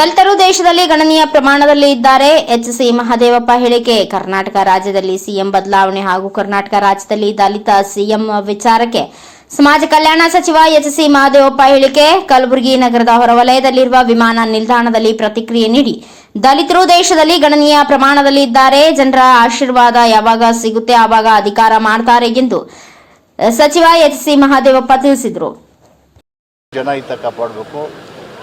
ದಲಿತರು ದೇಶದಲ್ಲಿ ಗಣನೀಯ ಪ್ರಮಾಣದಲ್ಲಿ ಇದ್ದಾರೆ. ಎಚ್ಸಿ ಮಹದೇವಪ್ಪ ಹೇಳಿಕೆ, ಕರ್ನಾಟಕ ರಾಜ್ಯದಲ್ಲಿ ಸಿಎಂ ಬದಲಾವಣೆ ಹಾಗೂ ಕರ್ನಾಟಕ ರಾಜ್ಯದಲ್ಲಿ ದಲಿತ ಸಿಎಂ ವಿಚಾರಕ್ಕೆ ಸಮಾಜ ಕಲ್ಯಾಣ ಸಚಿವ ಎಚ್ಸಿ ಮಹದೇವಪ್ಪ ಹೇಳಿಕೆ, ಕಲಬುರಗಿ ನಗರದ ಹೊರವಲಯದಲ್ಲಿರುವ ವಿಮಾನ ನಿಲ್ದಾಣದಲ್ಲಿ ಪ್ರತಿಕ್ರಿಯೆ ನೀಡಿ. ದಲಿತರು ದೇಶದಲ್ಲಿ ಗಣನೀಯ ಪ್ರಮಾಣದಲ್ಲಿ ಇದ್ದಾರೆ. ಜನರ ಆಶೀರ್ವಾದ ಯಾವಾಗ ಸಿಗುತ್ತೆ, ಆವಾಗ ಅಧಿಕಾರ ಮಾಡ್ತಾರೆ ಎಂದು ಸಚಿವ ಎಚ್ಸಿ ಮಹದೇವಪ್ಪ ತಿಳಿಸಿದರು.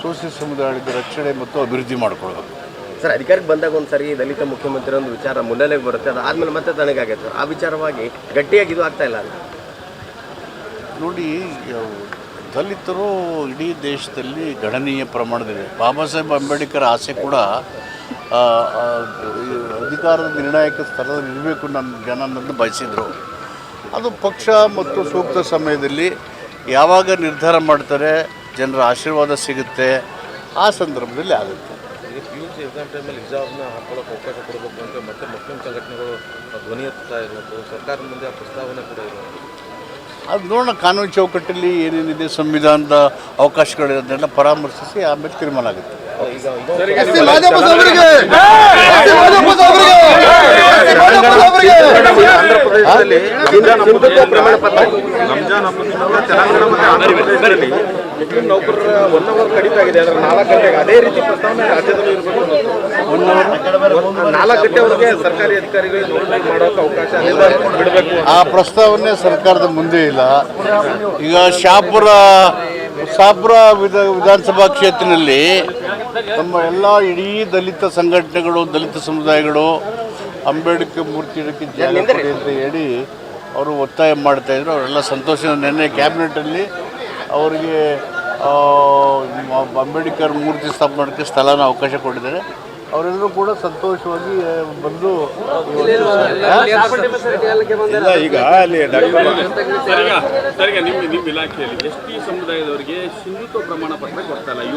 ಸೋಷಿಯಲ್ ಸಮುದಾಯದ ರಕ್ಷಣೆ ಮತ್ತು ಅಭಿವೃದ್ಧಿ ಮಾಡಿಕೊಳ್ಬೇಕು ಸರ್ ಅಧಿಕಾರಕ್ಕೆ ಬಂದಾಗ ಒಂದು ಸರಿ ದಲಿತ ಮುಖ್ಯಮಂತ್ರಿ ಒಂದು ವಿಚಾರ ಮುನ್ನೆಲೆಗೆ ಬರುತ್ತೆ. ಅದಾದಮೇಲೆ ಮತ್ತೆ ತನಗಾಗೈತೆ ಸರ್. ಆ ವಿಚಾರವಾಗಿ ಗಟ್ಟಿಯಾಗಿ ಇದು ಆಗ್ತಾ ಇಲ್ಲ ನೋಡಿ ದಲಿತರು ಇಡೀ ದೇಶದಲ್ಲಿ ಗಣನೀಯ ಪ್ರಮಾಣದಲ್ಲಿ ಬಾಬಾ ಸಾಹೇಬ್ ಅಂಬೇಡ್ಕರ್ ಆಸೆ ಕೂಡ ಅಧಿಕಾರದ ನಿರ್ಣಾಯಕ ಸ್ಥಳದಲ್ಲಿ ಇರಬೇಕು ನನ್ನ ಜನ ನನ್ನ ಬಯಸಿದರು. ಅದು ಪಕ್ಷ ಮತ್ತು ಸೂಕ್ತ ಸಮಯದಲ್ಲಿ ಯಾವಾಗ ನಿರ್ಧಾರ ಮಾಡ್ತಾರೆ ಜನರ ಆಶೀರ್ವಾದ ಸಿಗುತ್ತೆ ಆ ಸಂದರ್ಭದಲ್ಲಿ ಆಗುತ್ತೆ ಈಗ ಪಿ ಯು ಸಿ ಎಕ್ಸಾಮ್ ಟೈಮಲ್ಲಿ ಎಕ್ಸಾಮ್ನ ಹಾಕೊಳ್ಳೋಕೆ ಅವಕಾಶ ಕೊಡಬೇಕು ಅಂತ ಮತ್ತೆ ಮುಸ್ಲಿಂ ಸಂಘಟನೆಗಳು ಧ್ವನಿ ಎತ್ತಾ ಸರ್ಕಾರದ ಮುಂದೆ ಆ ಪ್ರಸ್ತಾವನೆ ಕೂಡ ಅದು ನೋಡೋಣ ಕಾನೂನು ಚೌಕಟ್ಟಲ್ಲಿ ಏನೇನಿದೆ ಸಂವಿಧಾನದ ಅವಕಾಶಗಳಿರೋದನ್ನೆಲ್ಲ ಪರಾಮರ್ಶಿಸಿ ಆಮೇಲೆ ತೀರ್ಮಾನ ಆಗುತ್ತೆ ಈಗ ಇನ್ನೊಂದು ಆಂಧ್ರ ಪ್ರದೇಶದಲ್ಲಿ ಹಿಂದುತ್ವ ಪ್ರಮಾಣ ಪತ್ರ ರಂಜಾನ್ ಹಬ್ಬದಿಂದ ತೆಲಂಗಾಣ ಮತ್ತು ಆಂಧ್ರ ಪ್ರದೇಶದಲ್ಲಿ ಮುಸ್ಲಿಂ ನೌಕರರ ಒನ್ ಅವರ್ ಕಡಿತ ಆಗಿದೆ. ಅದರ ನಾಲ್ಕು ಗಂಟೆಗೆ ಅದೇ ರೀತಿ ಪ್ರಸ್ತಾವನೆ ರಾಜ್ಯದಲ್ಲೂ ಇರಬೇಕು ನಾಲ್ಕು ಗಂಟೆವರೆಗೆ ಸರ್ಕಾರಿ ಅಧಿಕಾರಿಗಳಿಗೆ ನೋಂದಣಿ ಮಾಡೋಕೆ ಅವಕಾಶ ಬಿಡಬೇಕು ಆ ಪ್ರಸ್ತಾವನೆ ಸರ್ಕಾರದ ಮುಂದೆ ಇಲ್ಲ. ಈಗ ಶಾಪುರ ಶಾಪುರ ವಿಧ ವಿಧಾನಸಭಾ ಕ್ಷೇತ್ರದಲ್ಲಿ ನಮ್ಮ ಎಲ್ಲ ಇಡೀ ದಲಿತ ಸಂಘಟನೆಗಳು ದಲಿತ ಸಮುದಾಯಗಳು ಅಂಬೇಡ್ಕರ್ ಮೂರ್ತಿ ಇಡಕ್ಕೆ ಜಾಗ ಅಂತ ಹೇಳಿ ಅವರು ಒತ್ತಾಯ ಮಾಡ್ತಾ ಇದ್ರು ಅವರೆಲ್ಲ ಸಂತೋಷ ನಿನ್ನೆ ಕ್ಯಾಬಿನೆಟಲ್ಲಿ ಅವರಿಗೆ ಅಂಬೇಡ್ಕರ್ ಮೂರ್ತಿ ಸ್ಥಾಪನೆ ಮಾಡೋಕ್ಕೆ ಸ್ಥಳನ ಅವಕಾಶ ಕೊಟ್ಟಿದ್ದಾರೆ ಅವರೆಲ್ಲರೂ ಕೂಡ ಸಂತೋಷವಾಗಿ ಬಂದು ಇಲ್ಲ ಈಗ ಅಲ್ಲಿ ಡಾಕ್ಟರ್ ನಿಮ್ಮ ನಿಮ್ಮ ಇಲಾಖೆಯಲ್ಲಿ ಎಸ್ ಟಿ ಸಮುದಾಯದವರಿಗೆ ಸಿಂಧುತ್ವ ಪ್ರಮಾಣ ಪತ್ರ ಕೊಡ್ತಾ ಇಲ್ಲ